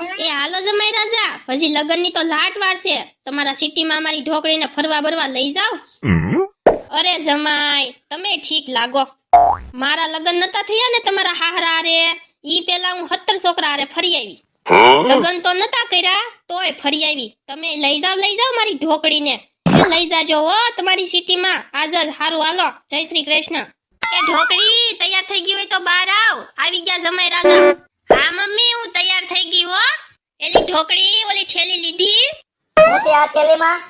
એ હાલો જમાઈ રાજા. હજી લગનની તો લાટ વાર છે. તમારા સિટીમાં અમારી ઢોકળીને ફરવા બરવા લઈ જાઓ. અરે જમાઈ તમે ઠીક લાગો. મારા લગન નતા થયા ને તમારા હાહરા રે ઈ પેલા હું સત્તર છોકરા રે ફરી આવી. લગન તો નતા કર્યા તોય ફરી આવી. તમે લઈ જાવ લઈ જાવ મારી ઢોકળીને. એ લઈ જાજો હો તમારી સિટીમાં. આજલ હારું હાલો. જય શ્રી કૃષ્ણ. એ ઢોકળી તૈયાર થઈ ગઈ હોય તો બહાર આવ. આવી ગયા જમાઈ રાજા. હા મમ્મી હું તૈયાર થઈ ગઈ ઢોકળી ઓલી થેલી લીધી. છે આ થેલીમાં?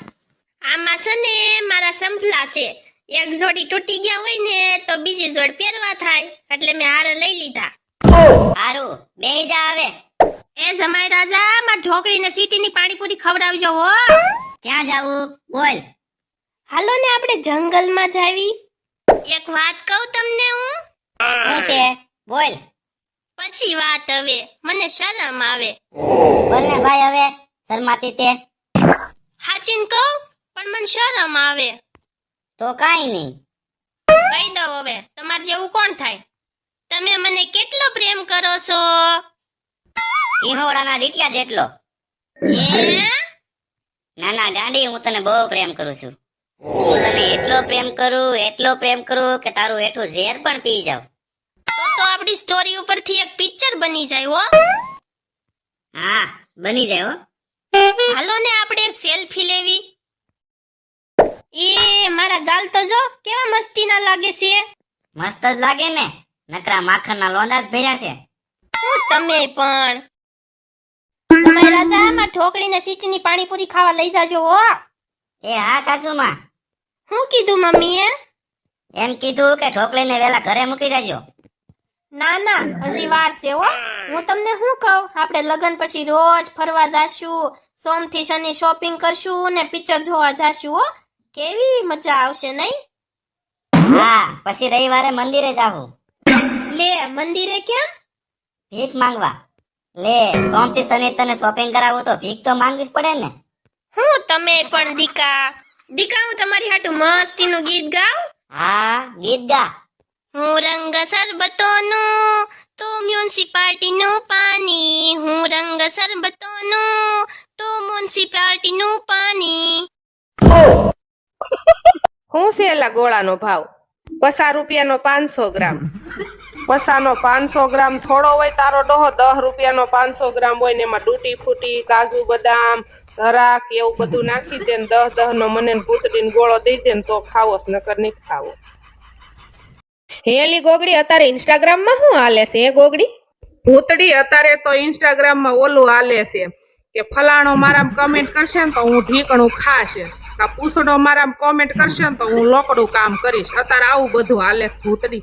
આમાં છે ને મારા સંભલા છે. એક જોડી તૂટી ગયા હોય ને તો બીજી જોડ પહેરવા થાય. એટલે મેં હારે લઈ લીધા. હારું બે જા આવે. એ જમાઈ રાજા માં ઢોકળીને સીટીની પાણીપુરી ખવડાવજો હો. ક્યાં જાવું? બોલ. હાલો ને આપણે જંગલમાં જાવી. એક વાત કહું તમને હું? શું છે? બોલ. પછી વાત હવે. મને શરમ આવે. બોલ ને ભાઈ હવે શરમાતી તે. હાચીન કહું પણ મને શરમ આવે. તો કાઈ નહીં. કહી દઉં હવે તમાર જેવું કોણ થાય? તમે મને કેટલો પ્રેમ કરો છો? ઈહોડાના ડીટિયા જેટલો. ના નાના ગાંડી હું તને બહુ પ્રેમ કરું છું. હું તને એટલો પ્રેમ કરું એટલો પ્રેમ કરું કે તારું એટલું ઝેર પણ પી જાવ તો તો આપણી સ્ટોરી ઉપરથી એક પિક્ચર બની જાય હા. બની જાય હો. હાલો ને આપણે એક સેલ્ફી લેવી. એ મારા ગાલ તો જો કેવા મસ્તી ના લાગે છે? મસ્ત જ લાગે ને. નકરા માખણ ના લોંદા જ ભર્યા છે. તમે પણ. તમારા રાજામાં ઠોકળીને સીટીની પાણીપુરી ખાવા લઈ જાજો હો. એ હા સાસુમાં. હું કીધું મમ્મીએ એમ કીધું કે ઢોકળીને વેલા ઘરે મૂકી જાજો. ના ના હજી વાર છે હો. હું તમને શું કહું? આપણે લગ્ન પછી રોજ ફરવા જાશું સોમથી શનિ શોપિંગ કરશું ને પિક્ચર જોવા જાશું હો. કેવી મજા આવશે નહીં? હા પછી રવિવારે મંદિરે જાવું લે મંદિરે ક્યાં ભીખ માંગવા. લે સોમથી શનિ તને શોપિંગ કરાવું તો ભીખ તો માંગવી જ પડે ને. હું તમે પણ દીકા. દીકા હું તમારી હાટુ મસ્તીનું ગીત ગાઉં? હા ગીત ગા. હું રંગ સરબતોનું, તો મ્યુનિસિપાલિટીનું પાણી. હું રંગ સરબતોનું, તો મ્યુનિસિપાલિટીનું પાણી. હું સેલા ગોળાનો ભાવ? પસા રૂપિયાનો પાંચસો ગ્રામ. પસાનો પાંચસો ગ્રામ થોડો હોય તારો ડોહો, દસ રૂપિયાનો પાંચસો ગ્રામ હોય ને એમાં તૂટી ફૂટી, કાજુ બદામ ધરાક એવું બધું નાખી દે દસ દહ નો મને પૂતળીને ગોળો દઈ દે તો ખાવો નકર નહીં ખાવો. હેલી ગોગડી અત્યારે ઇન્સ્ટાગ્રામમાં શું હાલે છે એ ગોગડી? ભૂતડી અત્યારે તો ઇન્સ્ટાગ્રામમાં ઓલું હાલે છે કે ફલાણો મારા કમેન્ટ કરશે ને તો હું ઢીકણું ખાશે. આ પૂસડો મારામ કોમેન્ટ કરશે ને તો હું લોકડું કામ કરીશ. અત્યારે આવું બધું હાલે ભૂતડી.